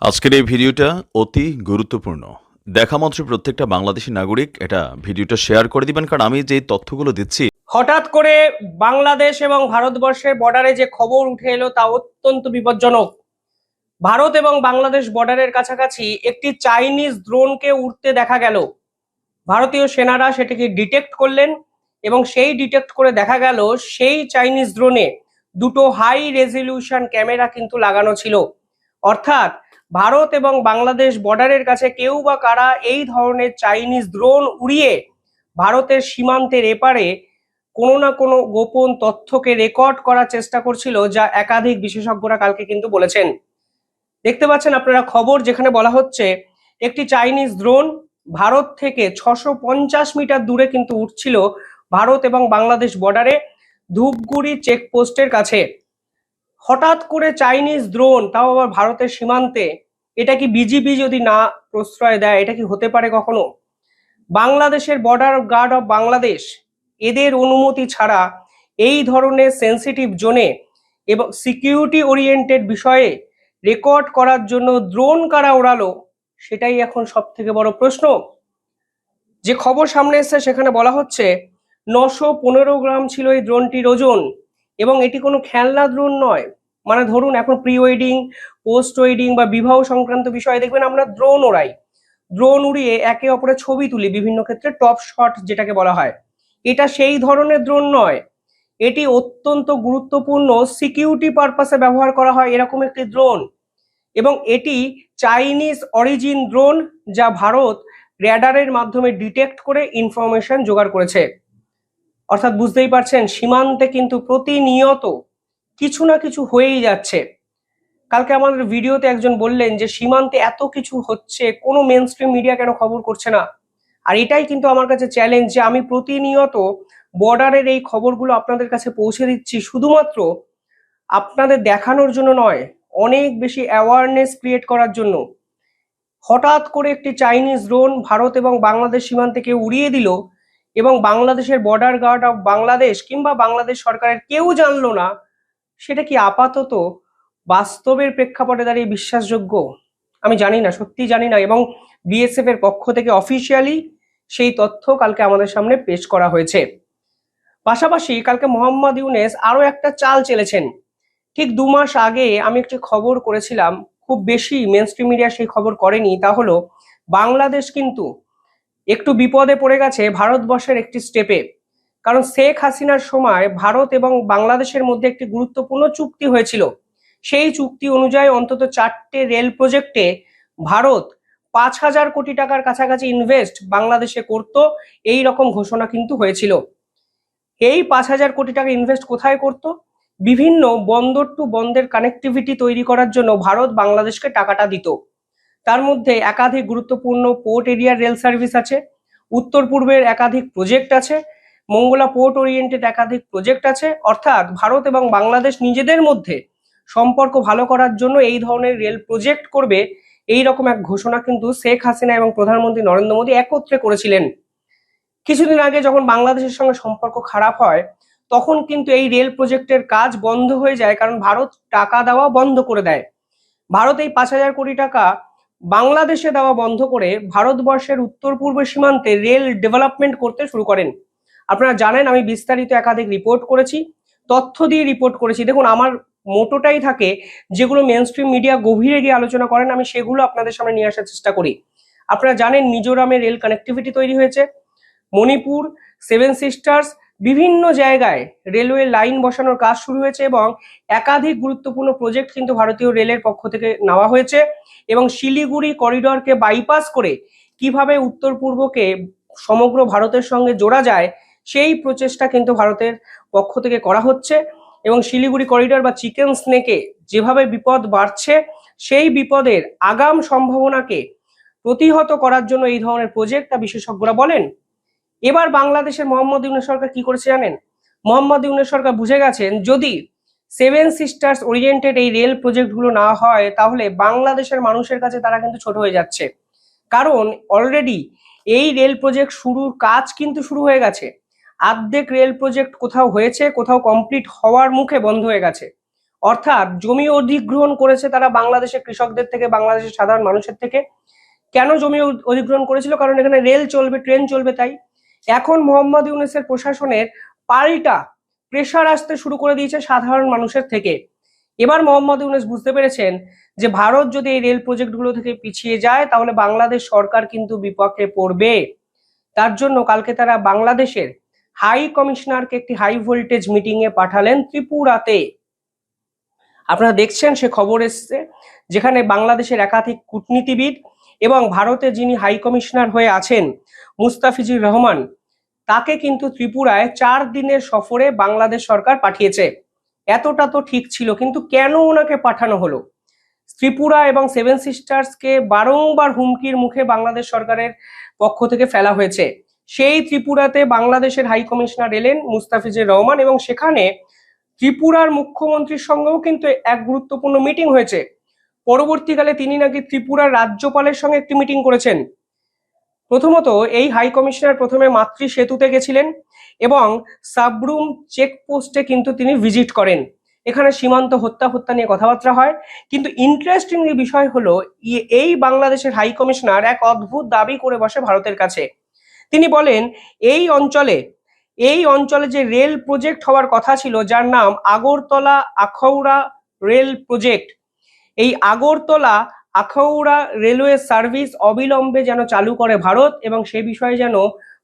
আজকের এই ভিডিওটা অতি গুরুত্বপূর্ণ। দেখা মাত্র প্রত্যেকটা বাংলাদেশি নাগরিক এটা ভিডিওটা শেয়ার করে দিবেন, কারণ আমি যে তথ্যগুলো দিচ্ছি হঠাৎ করে বাংলাদেশ এবং ভারতবর্ষের বর্ডারে যে খবর উঠে এলো তা অত্যন্ত বিপজ্জনক। ভারত এবং বাংলাদেশ বর্ডারের কাছাকাছি একটি চাইনিজ ড্রোনকে উঠতে দেখা গেল। ভারতীয় সেনারা সেটিকে ডিটেক্ট করলেন এবং সেই ডিটেক্ট করে দেখা গেল সেই চাইনিজ ড্রোনে দুটো হাই রেজলিউশন ক্যামেরা কিন্তু লাগানো ছিল। অর্থাৎ ভারত এবং বাংলাদেশ বর্ডারের কাছে কেউ বা কারা এই ধরনের চাইনিজ ড্রোন উড়িয়ে ভারতের সীমান্তের এপারে কোনো না কোনো গোপন তথ্যকে রেকর্ড করার চেষ্টা করছিল, যা একাধিক বিশেষজ্ঞরা কালকে কিন্তু বলেছেন। দেখতে পাচ্ছেন আপনারা খবর যেখানে বলা হচ্ছে, একটি চাইনিজ ড্রোন ভারত থেকে ছশো মিটার দূরে কিন্তু উঠছিল ভারত এবং বাংলাদেশ বর্ডারে ধূপগুড়ি চেকপোস্টের কাছে। হঠাৎ করে চাইনিজ ড্রোন তাও আবার ভারতের সীমান্তে এটা কি বিজিবি যদি না প্রশ্রয় দেয়, এটা কি হতে পারে কখনো? বাংলাদেশের বর্ডার গার্ড অফ বাংলাদেশ এদের অনুমতি ছাড়া এই ধরনের সেন্সিটিভ জোনে এবং সিকিউরিটি ওরিয়েন্টেড বিষয়ে রেকর্ড করার জন্য ড্রোন কারা ওড়ালো, সেটাই এখন সব থেকে বড় প্রশ্ন। যে খবর সামনে এসেছে, সেখানে বলা হচ্ছে, নশো পনেরো গ্রাম ছিল এই ড্রোনটির ওজন এবং এটি কোনো খেলনা ড্রোন নয়। মানে ধরুন এখন প্রি ওয়েডিং পোস্ট ওয়েডিং বা বিবাহ সংক্রান্ত বিষয়ে দেখবেন আমরা ড্রোন ওড়াই। ড্রোন উড়িয়ে একে অপরের ছবি তুলি বিভিন্ন ক্ষেত্রে টপ শট যেটাকে বলা হয়। এটা সেই ধরনের ড্রোন নয়। এটি অত্যন্ত গুরুত্বপূর্ণ সিকিউরিটি পারপাসে ব্যবহার করা হয় এরকম একটি ড্রোন এবং এটি চাইনিজ অরিজিন ড্রোন যা ভারত র্যাডারের মাধ্যমে ডিটেক্ট করে ইনফরমেশন জোগাড় করেছে। অর্থাৎ বুঝতেই পারছেন, সীমান্তে কিন্তু প্রতিনিয়ত কিছু না কিছু হয়েই যাচ্ছে। কালকে আমাদের ভিডিওতে একজন বললেন যে, সীমান্তে এত কিছু হচ্ছে, কোনো মেন স্ট্রিম মিডিয়া কেন খবর করছে না? আর এটাই কিন্তু আমার কাছে চ্যালেঞ্জ যে, আমি প্রতিনিয়ত বর্ডারের এই খবরগুলো আপনাদের কাছে পৌঁছে দিচ্ছি, শুধুমাত্র আপনাদের দেখানোর জন্য নয়, অনেক বেশি অ্যাওয়ারনেস ক্রিয়েট করার জন্য। হঠাৎ করে একটি চাইনিজ ড্রোন ভারত এবং বাংলাদেশ সীমান্তে কেউ উড়িয়ে দিল এবং বাংলাদেশের বর্ডার গার্ড অফ বাংলাদেশ কিংবা বাংলাদেশ সরকারের কেউ জানলো না সেটা কি আপাতত বাস্তবের প্রেক্ষাপটে দাঁড়িয়ে বিশ্বাসযোগ্য? আমি জানি না সত্যি জানি না। এবং বিএসএফ এর পক্ষ থেকে অফিসিয়ালি সেই তথ্য কালকে আমাদের সামনে পেশ করা হয়েছে। পাশাপাশি কালকে মোহাম্মদ ইউনেস আরও একটা চাল চেলেছেন। ঠিক দু মাস আগে আমি একটি খবর করেছিলাম, খুব বেশি মেন স্ট্রিম মিডিয়া সেই খবর করেনি, তা হলো, বাংলাদেশ কিন্তু একটু বিপদে পড়ে গেছে ভারতবর্ষের একটি স্টেপে কারণ শেখ হাসিনার সময় ভারত এবং বাংলাদেশের মধ্যে একটি গুরুত্বপূর্ণ চুক্তি হয়েছিল। সেই চুক্তি অনুযায়ী অন্তত চারটে রেল প্রজেক্টে ভারত পাঁচ হাজার কোটি টাকার কাছাকাছি ইনভেস্ট বাংলাদেশে করত, এই রকম ঘোষণা কিন্তু হয়েছিল। এই পাঁচ হাজার কোটি টাকা ইনভেস্ট কোথায় করত? বিভিন্ন বন্দর টু বন্দের কানেক্টিভিটি তৈরি করার জন্য ভারত বাংলাদেশকে টাকাটা দিত। তার মধ্যে একাধিক গুরুত্বপূর্ণ পোর্ট এরিয়ার রেল সার্ভিস আছে, উত্তর পূর্বের একাধিক প্রজেক্ট আছে মঙ্গলা পোর্ট ওরিয়েন্টেড একাধিক প্রজেক্ট আছে। অর্থাৎ ভারত এবং বাংলাদেশ নিজেদের মধ্যে সম্পর্ক ভালো করার জন্য এই ধরনের রেল প্রজেক্ট করবে এই রকম এক ঘোষণা কিন্তু শেখ হাসিনা এবং প্রধানমন্ত্রী নরেন্দ্র মোদী একত্রে করেছিলেন। কিছুদিন আগে যখন বাংলাদেশের সঙ্গে সম্পর্ক খারাপ হয়, তখন কিন্তু এই রেল প্রজেক্টের কাজ বন্ধ হয়ে যায় কারণ ভারত টাকা দেওয়া বন্ধ করে দেয়। ভারত এই পাঁচ হাজার কোটি টাকা বাংলাদেশে দেওয়া বন্ধ করে ভারতবর্ষের উত্তর পূর্ব সীমান্তে রেল ডেভেলপমেন্ট করতে শুরু করেন। আপনারা জানেন, আমি বিস্তারিত একাধিক রিপোর্ট করেছি, তথ্য দিয়ে রিপোর্ট করেছি। দেখুন, আমার মোটোটাই থাকে, যেগুলো মেন মিডিয়া গভীরে গিয়ে আলোচনা করেন, আমি সেগুলো আপনাদের সামনে নিয়ে আসার চেষ্টা করি। আপনারা জানেন মিজোরামে রেল কানেক্টিভিটি তৈরি হয়েছে। মণিপুর সেভেন সিস্টার্স বিভিন্ন জায়গায় রেলওয়ে লাইন বসানোর কাজ শুরু হয়েছে এবং একাধিক গুরুত্বপূর্ণ প্রজেক্ট কিন্তু ভারতীয় রেলের পক্ষ থেকে নেওয়া হয়েছে এবং শিলিগুড়ি করিডরকে বাইপাস করে কীভাবে উত্তর পূর্বকে সমগ্র ভারতের সঙ্গে জোড়া যায় সেই প্রচেষ্টা কিন্তু ভারতের পক্ষ থেকে করা হচ্ছে এবং শিলিগুড়ি করিডর বা চিকেন স্নেকে যেভাবে বিপদ বাড়ছে, সেই বিপদের আগাম সম্ভাবনাকে প্রতিহত করার জন্য এই ধরনের প্রজেক্ট তা বিশেষজ্ঞরা বলেন। এবার বাংলাদেশের মোহাম্মদ ইউনুস সরকার কি করেছে জানেন? মোহাম্মদ ইউনুস সরকার বুঝে গেছেন, যদি সেভেন সিস্টার্স ওরিয়েন্টেড এই রেল প্রজেক্টগুলো না হয়, তাহলে বাংলাদেশের মানুষের কাছে তারা কিন্তু ছোট হয়ে যাচ্ছে। কারণ অলরেডি এই রেল প্রজেক্ট শুরুর কাজ কিন্তু শুরু হয়ে গেছে। আর্ধেক রেল প্রজেক্ট কোথাও হয়েছে, কোথাও কমপ্লিট হওয়ার মুখে বন্ধ হয়ে গেছে। অর্থাৎ জমি অধিগ্রহণ করেছে তারা বাংলাদেশের কৃষকদের থেকে, বাংলাদেশের সাধারণ মানুষের থেকে। কেন জমি অধিগ্রহণ করেছিল? কারণ এখানে রেল চলবে, ট্রেন চলবে তাই। এখন মোহাম্মদ ইউনুসের প্রশাসনের পাল্টা প্রেশার আসতে শুরু করে দিয়েছে সাধারণ মানুষের থেকে। এবার মোহাম্মদ ইউনুস বুঝতে পেরেছেন যে ভারত যদি এই রেল প্রজেক্টগুলো থেকে পিছিয়ে যায়, তাহলে বাংলাদেশ সরকার কিন্তু বিপক্ষে পড়বে। তার জন্য কালকে তারা বাংলাদেশের হাই কমিশনারকে একটি হাই ভোল্টেজ মিটিং এ পাঠালেন ত্রিপুরাতে। আপনারা দেখছেন, সে খবর এসছে, যেখানে বাংলাদেশের একাধিক কূটনীতিবিদ এবং ভারতে যিনি হাই কমিশনার হয়ে আছেন, মুস্তাফিজুর রহমান, তাকে কিন্তু ত্রিপুরায় চার দিনের সফরে বাংলাদেশ সরকার পাঠিয়েছে। এতটা তো ঠিক ছিল, কিন্তু কেন ওনাকে পাঠানো হলো? ত্রিপুরা এবং সেভেন সিস্টার্সকে বারংবার হুমকির মুখে বাংলাদেশ সরকারের পক্ষ থেকে ফেলা হয়েছে। সেই ত্রিপুরাতে বাংলাদেশের হাই কমিশনার এলেন মুস্তাফিজুর রহমান এবং সেখানে ত্রিপুরার মুখ্যমন্ত্রীর সঙ্গেও কিন্তু এক গুরুত্বপূর্ণ মিটিং হয়েছে। পরবর্তীকালে তিনি নাকি ত্রিপুরার রাজ্যপালের সঙ্গে একটি মিটিং করেছেন। প্রথমত এই হাই কমিশনার প্রথমে মাতৃ সেতুতে গেছিলেন এবং সাবরুম চেকপোস্টে কিন্তু তিনি ভিজিট করেন। এখানে সীমান্ত হত্যা হত্যা নিয়ে কথাবার্তা হয়। কিন্তু ইন্টারেস্টিং বিষয় হলো, এই বাংলাদেশের হাই কমিশনার এক অদ্ভুত দাবি করে বসে ভারতের কাছে। তিনি বলেন, এই অঞ্চলে এই অঞ্চলে যে রেল প্রজেক্ট হওয়ার কথা ছিল, যার নাম আগরতলা আখৌড়া রেল প্রজেক্ট, এই আগরতলা আখাউড়া রেলওয়ে সার্ভিস অবিলম্বে যেন চালু করে ভারত এবং সে বিষয়ে যেন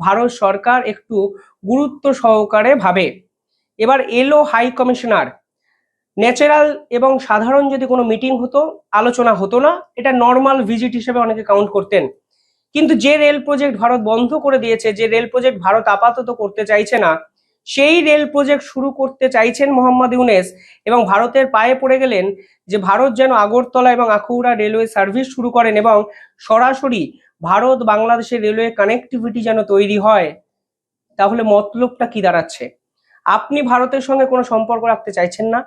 ভারত সরকার একটু গুরুত্ব সহকারে ভাবে। এবার এলো হাই কমিশনার। ন্যাচারাল এবং সাধারণ যদি কোনো মিটিং হতো, আলোচনা হতো না, এটা নর্মাল ভিজিট হিসেবে অনেকে কাউন্ট করতেন। কিন্তু যে রেল প্রজেক্ট ভারত বন্ধ করে দিয়েছে, যে রেল প্রজেক্ট ভারত আপাতত করতে চাইছে না, সেই রেল প্রজেক্ট শুরু করতে চাইছেন মোহাম্মদ ইউনেস এবং ভারতের পায়ে পড়ে গেলেন যে ভারত যেন আগরতলা এবং আখৌড়া রেলওয়ে সার্ভিস শুরু করেন এবং সরাসরি ভারত বাংলাদেশের রেলওয়ে কানেক্টিভিটি যেন তৈরি হয়। তাহলে মতলবটা কি দাঁড়াচ্ছে? আপনি ভারতের সঙ্গে কোনো সম্পর্ক রাখতে চাইছেন না?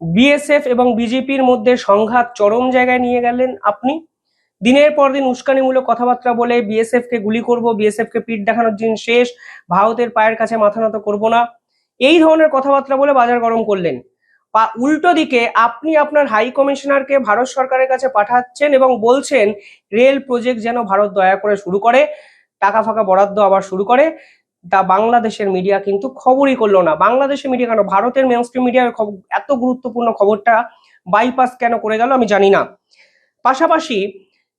বিএসএফ এবং বিজেপির মধ্যে সংঘাত চরম জায়গায় নিয়ে গেলেন আপনি? দিনের পর দিন উস্কানিমূলক কথাবার্তা বলে বিএসএফ কে গুলি করব বিএসএফ কে পিঠ দেখানোর দিন শেষ, ভারতের পায়ের কাছে মাথা নত করব না। এই ধরনের কথাবার্তা বলে বাজার গরম করলেন। উল্টো দিকে আপনি আপনার হাই কমিশনারকে ভারত সরকারের কাছে পাঠাচ্ছেন এবং বলছেন, রেল প্রজেক্ট যেন ভারত দয়া করে শুরু করে, টাকা ফাঁকা বরাদ্দ আবার শুরু করে, তা বাংলাদেশের মিডিয়া কিন্তু খবরই করল না। বাংলাদেশের মিডিয়া কেন? ভারতের মেন স্ট্রিম মিডিয়ার এত গুরুত্বপূর্ণ খবরটা বাইপাস কেন করে গেল আমি জানি না। পাশাপাশি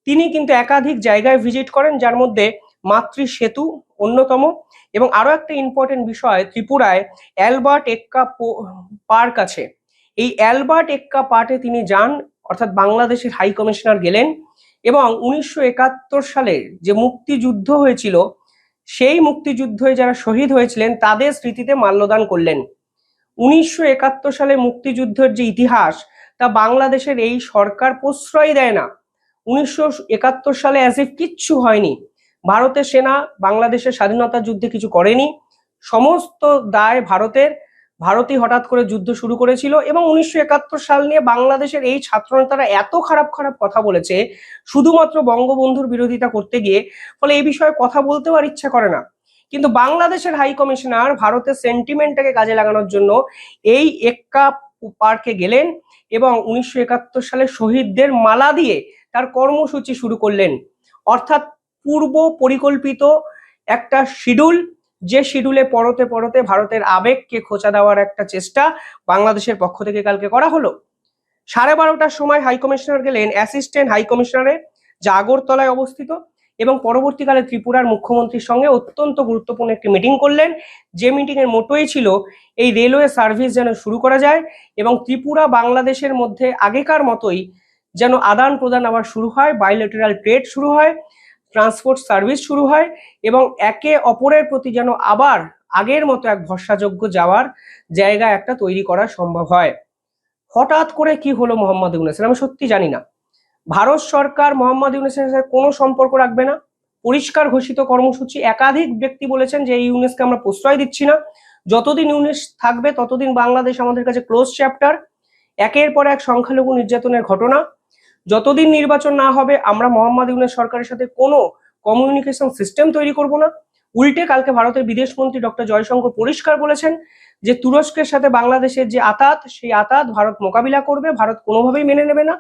তিনি কিন্তু একাধিক জায়গায় ভিজিট করেন, যার মধ্যে মাতৃ সেতু অন্যতম এবং আরও একটা ইম্পর্টেন্ট বিষয়, ত্রিপুরায় অ্যালবার্ট এক্কা পার্ক আছে। এই অ্যালবার্ট এক্কা পার্টে তিনি যান, অর্থাৎ বাংলাদেশের হাই কমিশনার গেলেন এবং উনিশশো একাত্তর সালে যে মুক্তিযুদ্ধ হয়েছিল, সেই মুক্তিযুদ্ধে যারা শহীদ হয়েছিলেন, তাদের স্মৃতিতে মাল্যদান করলেন। উনিশশো একাত্তর সালে মুক্তিযুদ্ধের যে ইতিহাস, তা বাংলাদেশের এই সরকার প্রশ্রয় দেয় না। উনিশশো একাত্তর সালে অ্যাজ ইফ কিচ্ছু হয়নি। ভারতের সেনা, বাংলাদেশের স্বাধীনতা যুদ্ধে কিছু করেনি। সমস্ত দায় ভারতের। ভারতই হঠাৎ করে যুদ্ধ শুরু করেছিল এবং উনিশশো একাত্তর সাল নিয়ে বাংলাদেশের এই ছাত্রনেতারা এত খারাপ খারাপ কথা বলেছে, শুধুমাত্র বঙ্গবন্ধুর বিরোধিতা করতে গিয়ে, ফলে এই বিষয়ে কথা বলতেও আর ইচ্ছা করে না। কিন্তু বাংলাদেশের হাই কমিশনার ভারতের সেন্টিমেন্টটাকে কাজে লাগানোর জন্য এই এক্কা পার্কে গেলেন এবং উনিশশো একাত্তর সালে শহীদদের মালা দিয়ে তার কর্মসূচি শুরু করলেন। অর্থাৎ পূর্ব পরিকল্পিত একটা শিডিউল, যে শিডিউলে পরতে পরতে ভারতের আবেগকে খোঁচা দেওয়ার একটা চেষ্টা বাংলাদেশের পক্ষ থেকে কালকে করা হলো। সাড়ে বারোটার সময় হাইকমিশনার গেলেন অ্যাসিস্ট্যান্ট হাইকমিশনারে যা আগরতলায় অবস্থিত এবং পরবর্তীকালে ত্রিপুরার মুখ্যমন্ত্রীর সঙ্গে অত্যন্ত গুরুত্বপূর্ণ একটি মিটিং করলেন। যে মিটিং এর মোটোই ছিল, এই রেলওয়ে সার্ভিস যেন শুরু করা যায় এবং ত্রিপুরা বাংলাদেশের মধ্যে আগেকার মতোই যেন আদান প্রদান আবার শুরু হয় বাইলেটারাল ট্রেড শুরু হয় ট্রান্সপোর্ট সার্ভিস শুরু হয় এবং একে অপরের প্রতি যেন আবার আগের মতো এক ভরসাযোগ্য যাওয়ার জায়গা একটা তৈরি করা সম্ভব হয়। হঠাৎ করে কি হলো মোহাম্মদ ইউনুসের আমি সত্যি জানি না। ভারত সরকার মোহাম্মদ ইউনুসের সাথে কোনো সম্পর্ক রাখবে না। পরিষ্কার ঘোষিত কর্মসূচি একাধিক ব্যক্তি বলেছেন যে এই ইউনেসকে আমরা প্রশ্রয় দিচ্ছি না। যতদিন ইউনেস থাকবে, ততদিন বাংলাদেশ আমাদের কাছে ক্লোজ চ্যাপ্টার একের পর এক সংখ্যালঘু নির্যাতনের ঘটনা। যতদিন নির্বাচন না হবে, আমরা মোহাম্মদ ইউনের সরকারের সাথে কোনো কমিউনিকেশন সিস্টেম তৈরি করব না। উল্টে কালকে ভারতের বিদেশমন্ত্রী ডক্টর জয়শঙ্কর পরিষ্কার বলেছেন যে, তুরস্কের সাথে বাংলাদেশের যে আতাত, সেই আতাত ভারত মোকাবিলা করবে, ভারত কোনোভাবেই মেনে নেবে না।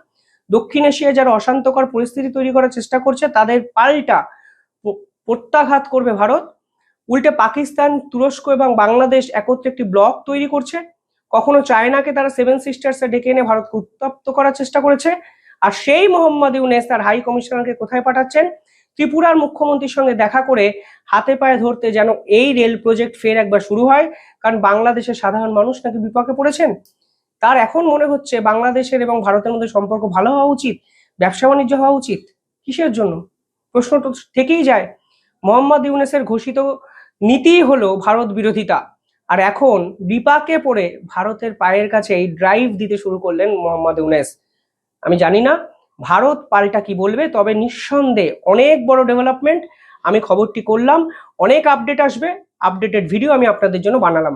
দক্ষিণ এশিয়ায় যারা অশান্তকর পরিস্থিতি তৈরি করার চেষ্টা করছে, তাদের পাল্টা প্রত্যাঘাত করবে ভারত। উল্টে পাকিস্তান, তুরস্ক এবং বাংলাদেশ একত্রে একটি ব্লক তৈরি করছে। কখনো চায়নাকে তারা সেভেন সিস্টার্সে ডেকে এনে ভারতকে উত্তপ্ত করার চেষ্টা করেছে। আর সেই মোহাম্মদ ইউনেস তার হাই কমিশনারকে কোথায় পাঠাচ্ছেন? ত্রিপুরার মুখ্যমন্ত্রীর সঙ্গে দেখা করে হাতে পায়ে ধরতে যেন এই রেল প্রজেক্ট ফের একবার শুরু হয়, কারণ বাংলাদেশের সাধারণ মানুষ নাকি বিপাকে পড়েছেন? তার এখন মনে হচ্ছে বাংলাদেশের এবং ভারতের মধ্যে সম্পর্ক ভালো হওয়া উচিত, ব্যবসা বাণিজ্য হওয়া উচিত, কিসের জন্য? প্রশ্ন তো থেকেই যায়। মোহাম্মদ ইউনেসের ঘোষিত নীতি হলো ভারত বিরোধিতা, আর এখন বিপাকে পড়ে ভারতের পায়ের কাছে এই ড্রাইভ দিতে শুরু করলেন মোহাম্মদ ইউনেস। আমি জানি না, ভারত পাল্টা কি বলবে, তবে নিঃসন্দেহে অনেক বড় ডেভেলপমেন্ট আমি খবরটি করলাম, অনেক আপডেট আসবে আপডেটেড ভিডিও আমি আপনাদের জন্য বানালাম।